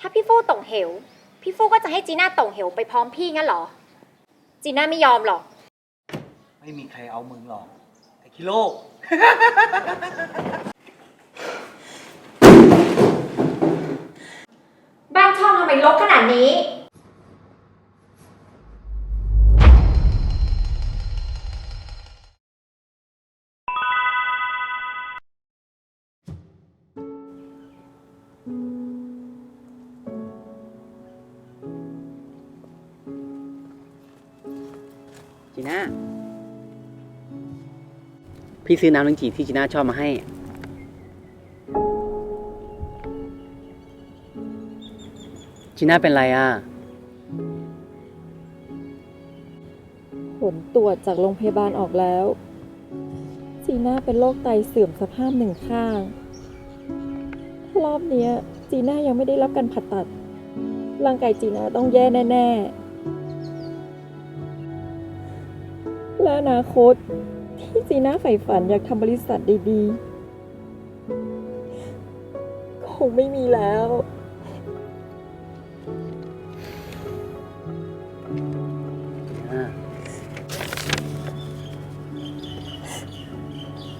ถ้าพี่ฟู่ตกเหว พี่ฟู่ก็จะให้จีน่าตกเหวไปพร้อมพี่งั้นเหรอ จีน่าไม่ยอมหรอก ไม่มีใครเอามึงหรอก ไอ้คิโลกบ้านช่องทำไมรกขนาดนี้ น่าพี่ซื้อน้ำลิ้นจี่ที่จีน่าชอบมาให้ จีน่าเป็นไรอะ ผลตรวจจากโรงพยาบาลออกแล้ว จีน่าเป็นโรคไตเสื่อมสภาพหนึ่งข้าง รอบเนี้ย จีน่ายังไม่ได้รับการผ่าตัด ร่างกายจีน่าต้องแย่แน่ ๆ และอนาคต ที่จีน่าใฝ่ฝันอยากทำบริษัทดีๆ คงไม่มีแล้ว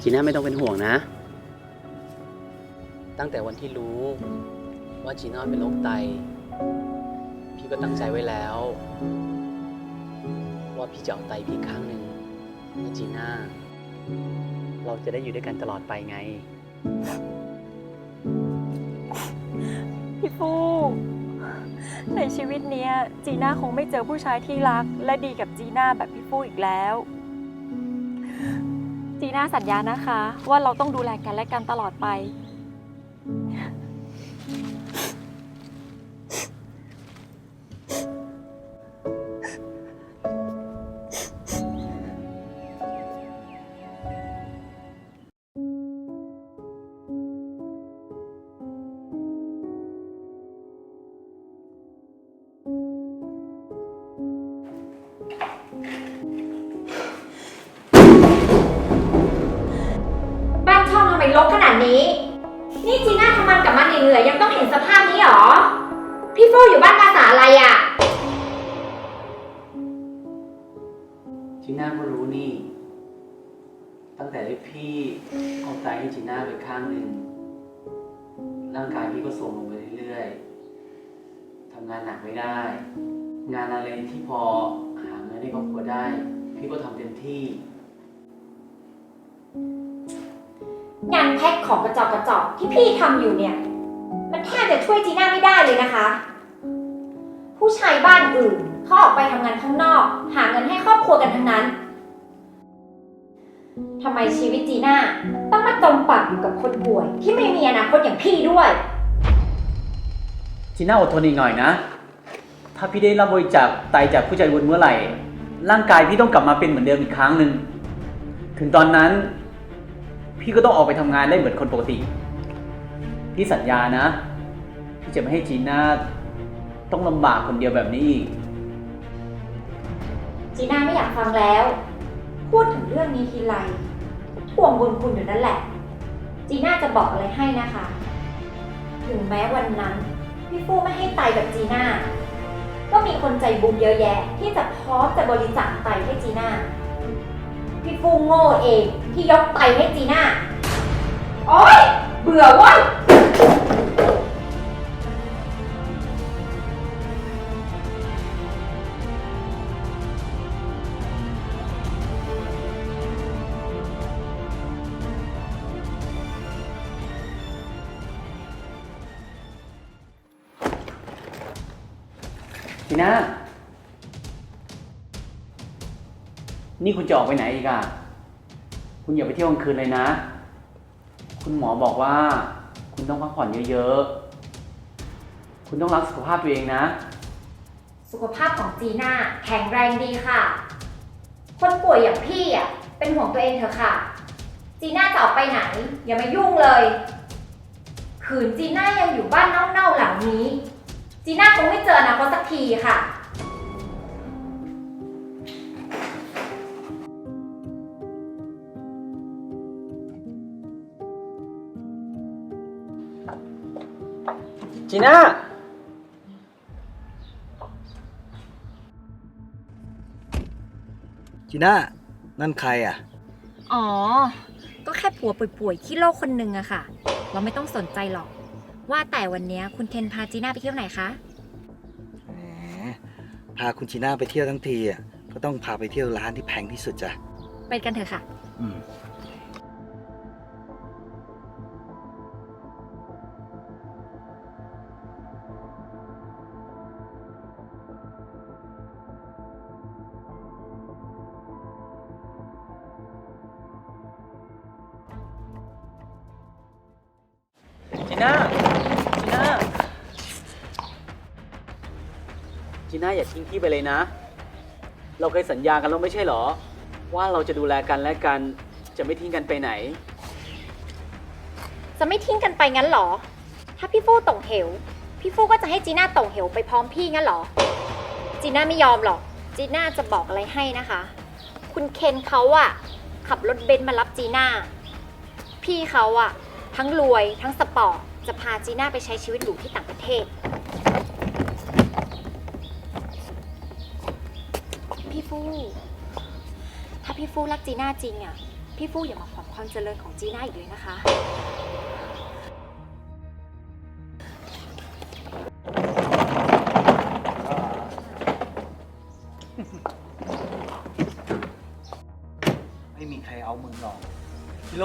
จีน่าไม่ต้องเป็นห่วงนะ ตั้งแต่วันที่รู้ว่าจีน่าเป็นโรคไต พี่ก็ตั้งใจไว้แล้ว ว่าพี่จะเอาไตพี่ข้างหนึ่ง จีน่า เราจะได้อยู่ด้วยกันตลอดไปไง พี่ฟูในชีวิตเนี้ย จีน่าคงไม่เจอผู้ชายที่รัก และดีกับจีน่าแบบพี่ฟูอีกแล้ว จีน่าสัญญานะคะ ว่าเราต้องดูแลกันและกันตลอดไป นี่จีน่าทำมันกับมันเหนื่อยๆยังต้องเห็นสภาพนี้หรอ พี่โฟอยู่บ้านภาษาอะไรอะ่ะ จีน่าก็รู้นี่ ตั้งแต่ที่พี่เอาไตให้จีน่าไปข้างหนึ่งร่างกายพี่ก็ทรงลงไปเรื่อยๆทำงานหนักไม่ได้ งานอะไรที่พอหาเงินให้ครอบครัวได้ พี่ก็ทำเต็มที่ งานแพ็คของกระจอกกระจอกที่พี่ทำอยู่เนี่ย มันแทบจะช่วยจีน่าไม่ได้เลยนะคะ ผู้ชายบ้านอื่นเขาออกไปทำงานข้างนอก หาเงินให้ครอบครัวกันทั้งนั้นทำไมชีวิตจีน่าต้องมาจมปักอยู่กับคนป่วย ที่ไม่มีอนาคตอย่างพี่ด้วย จีน่าอดทนอีกหน่อยนะ ถ้าพี่ได้รับบริจาคไตจากผู้ใจบุญเมื่อไหร่ ร่างกายพี่ต้องกลับมาเป็นเหมือนเดิมอีกครั้งหนึ่ง ถึงตอนนั้น พี่ก็ต้องออกไปทำงานได้เหมือนคนปกติ พี่สัญญานะ พี่จะไม่ให้จีน่าต้องลำบากคนเดียวแบบนี้อีก จีน่าไม่อยากฟังแล้ว พูดถึงเรื่องนี้ทีไรทวงบุญคุณอยู่นั่นแหละ จีน่าจะบอกอะไรให้นะคะ ถึงแม้วันนั้น พี่ฟู่ไม่ให้ไตกับจีน่า ก็มีคนใจบุญเยอะแยะ ที่จะพร้อมจะบริจาคไตให้จีน่า พี่ฟู่โง่เองที่ยกไตให้จีน่า โอ๊ย เบื่อเว้ย จีน่า นี่คุณจะออกไปไหนอีกอะคุณอย่าไปเที่ยวกลางคืนเลยนะ คุณหมอบอกว่า คุณต้องพักผ่อนเยอะๆ คุณต้องรักสุขภาพตัวเองนะ สุขภาพของจีน่าแข็งแรงดีค่ะ คนป่วยอย่างพี่อะเป็นห่วงตัวเองเถอะค่ะ จีน่าจะออกไปไหน อย่ามายุ่งเลย ขืนจีน่ายังอยู่บ้านเน่าๆหลังนี้ จีน่าคงไม่เจออนาคตสักทีค่ะ จีน่า จีน่า นั่นใครอะ อ๋อ ก็แค่ผัวป่วยๆขี้โรคคนหนึ่งอะค่ะ เราไม่ต้องสนใจหรอก ว่าแต่วันนี้คุณเคนพาจีน่าไปเที่ยวไหนคะ แหม พาคุณจีน่าไปเที่ยวทั้งทีอะ ก็ต้องพาไปเที่ยวร้านที่แพงที่สุดจ้ะ ไปกันเถอะค่ะ อืม จีน่าจีน่าจีน่าอย่าทิ้งพี่ไปเลยนะ เราเคยสัญญากันแล้วไม่ใช่เหรอ ว่าเราจะดูแลกันและกันจะไม่ทิ้งกันไปไหน จะไม่ทิ้งกันไปงั้นเหรอ ถ้าพี่ฟู่ตกเหว พี่ฟู่ก็จะให้จีน่าตกเหวไปพร้อมพี่งั้นเหรอ จีน่าไม่ยอมหรอก จีน่าจะบอกอะไรให้นะคะ คุณเคนเขาอะขับรถเบนซ์มารับจีน่า พี่เขาอะ ทั้งรวยทั้งสปอร์ตจะพาจีน่าไปใช้ชีวิตหรูที่ต่างประเทศ พี่ฟู่ถ้าพี่ฟู่รักจีน่าจริงอะพี่ฟู่อย่ามาขวางความเจริญของจีน่าอีกเลยนะคะ ไม่มีใครเอามึงหรอก โล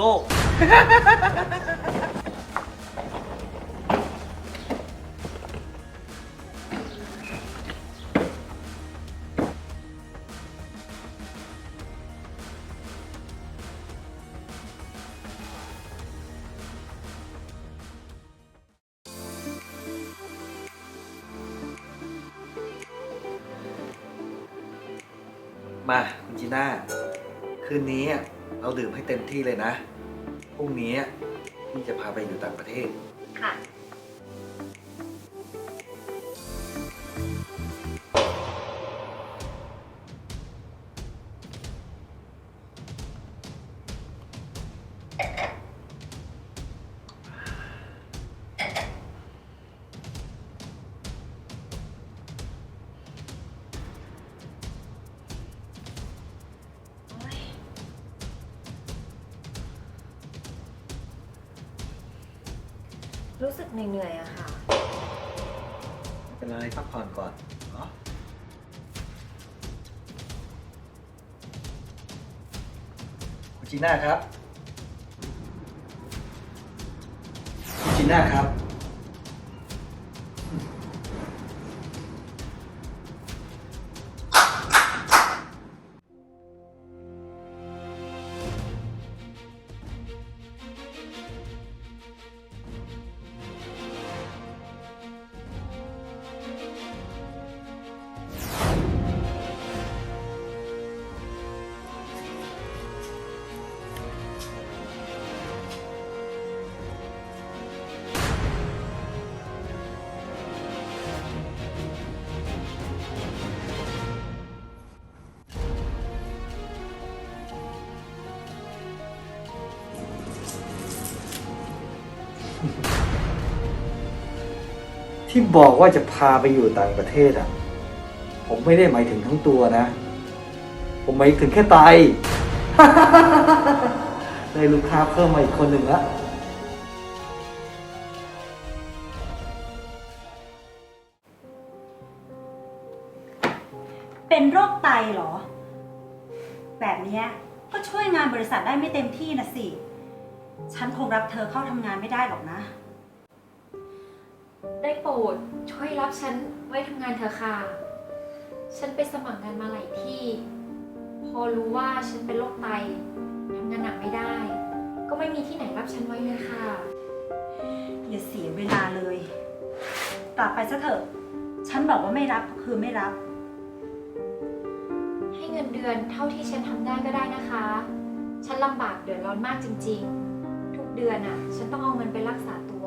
มา คุณจีน่า คืนนี้อะ เราดื่มให้เต็มที่เลยนะ พรุ่งนี้พี่จะพาไปอยู่ต่างประเทศ ค่ะ รู้สึกเหนื่อยๆอะค่ะ ไม่เป็นไรพักผ่อนก่อนเนาะคุณจีน่าครับคุณจีน่าครับ ที่บอกว่าจะพาไปอยู่ต่างประเทศอะ ผมไม่ได้หมายถึงทั้งตัวนะ ผมหมายถึงแค่ไตได้ลูกค้าเพิ่มมาอีกคนหนึ่งละเป็นโรคไตเหรอ แบบเนี้ยก็ช่วยงานบริษัทได้ไม่เต็มที่นะสิ ฉันคงรับเธอเข้าทำงานไม่ได้หรอกนะ ได้โปรดช่วยรับฉันไว้ทำงานเถอะค่ะ ฉันไปสมัครงานมาหลายที่ พอรู้ว่าฉันเป็นโรคไตทำงานหนักไม่ได้ ก็ไม่มีที่ไหนรับฉันไว้เลยค่ะ อย่าเสียเวลาเลย กลับไปซะเถอะ ฉันบอกว่าไม่รับก็คือไม่รับ ให้เงินเดือนเท่าที่ฉันทำได้ก็ได้นะคะ ฉันลำบากเดือดร้อนมากจริงๆทุก เดือนอะฉันต้องเอาเงินไปรักษาตัว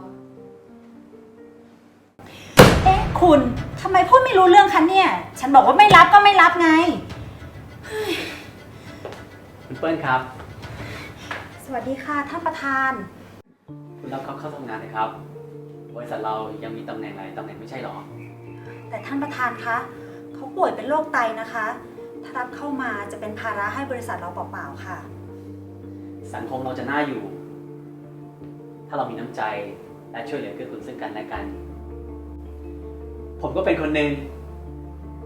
เอ๊ะคุณทำไมพูดไม่รู้เรื่องคะเนี่ย ฉันบอกว่าไม่รับก็ไม่รับไง คุณเปิ้ลครับ สวัสดีค่ะท่านประธาน คุณรับเขาเข้าทำงานนะครับ บริษัทเรายังมีตำแหน่งหลายตำแหน่งไม่ใช่เหรอ แต่ท่านประธานคะเขาป่วยเป็นโรคไตนะคะ ถ้ารับเข้ามาจะเป็นภาระให้บริษัทเราเปล่าๆค่ะ สังคมเราจะน่าอยู่ถ้าเรามีน้ำใจและช่วยเหลือเกื้อกูลซึ่งกันและกัน ผมก็เป็นคนหนึ่ง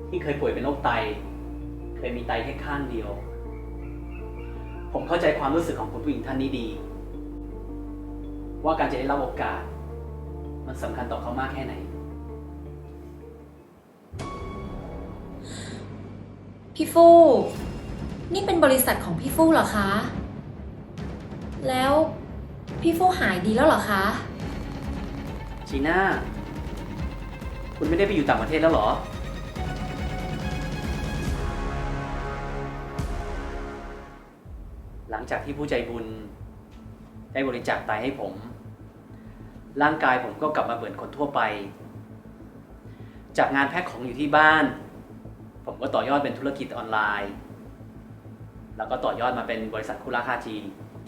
ที่เคยป่วยเป็นโรคไต เคยมีไตแค่ข้างเดียว ผมเข้าใจความรู้สึกของคุณผู้หญิงท่านนี้ดี ว่าการจะได้รับโอกาส มันสำคัญต่อเขามากแค่ไหน พี่ฟู่นี่เป็นบริษัทของพี่ฟู่เหรอคะ แล้ว พี่ฟูหายดีแล้วเหรอคะ จีน่า คุณไม่ได้ไปอยู่ต่างประเทศแล้วเหรอ หลังจากที่ผู้ใจบุญ ได้บริจาคไตให้ผม ร่างกายผมก็กลับมาเหมือนคนทั่วไป จากงานแพ็คของอยู่ที่บ้าน ผมก็ต่อยอดเป็นธุรกิจออนไลน์ แล้วก็ต่อยอดมาเป็นบริษัทคู่ราคาจี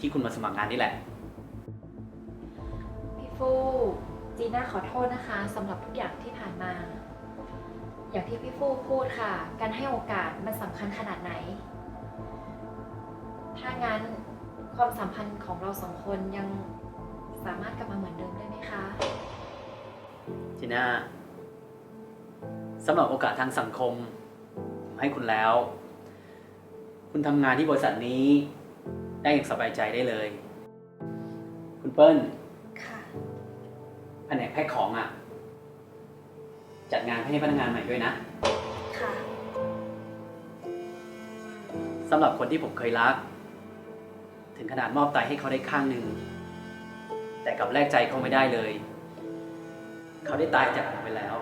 ที่คุณมาสมัครงานนี่แหละ ฟูจีน่าขอโทษนะคะสำหรับทุกอย่างที่ผ่านมา อย่างที่พี่ฟูพูดค่ะ การให้โอกาสมันสำคัญขนาดไหน ถ้างั้นความสัมพันธ์ของเราสองคนยังสามารถกลับมาเหมือนเดิมได้ไหมคะ จีน่าสำหรับโอกาสทางสังคมผมให้คุณแล้ว คุณทำงานที่บริษัทนี้ ได้อย่างสบายใจได้เลย คุณเปิ้ลค่ะแผ นกแพ็คของอะ จัดงานให้พนักงานใหม่ด้วยนะ ค่ะ สำหรับคนที่ผมเคยรัก ถึงขนาดมอบไตให้เขาได้ข้างหนึ่ง แต่กลับแลกใจเขาไม่ได้เลย เขาได้ตายจากผมไปแล้ว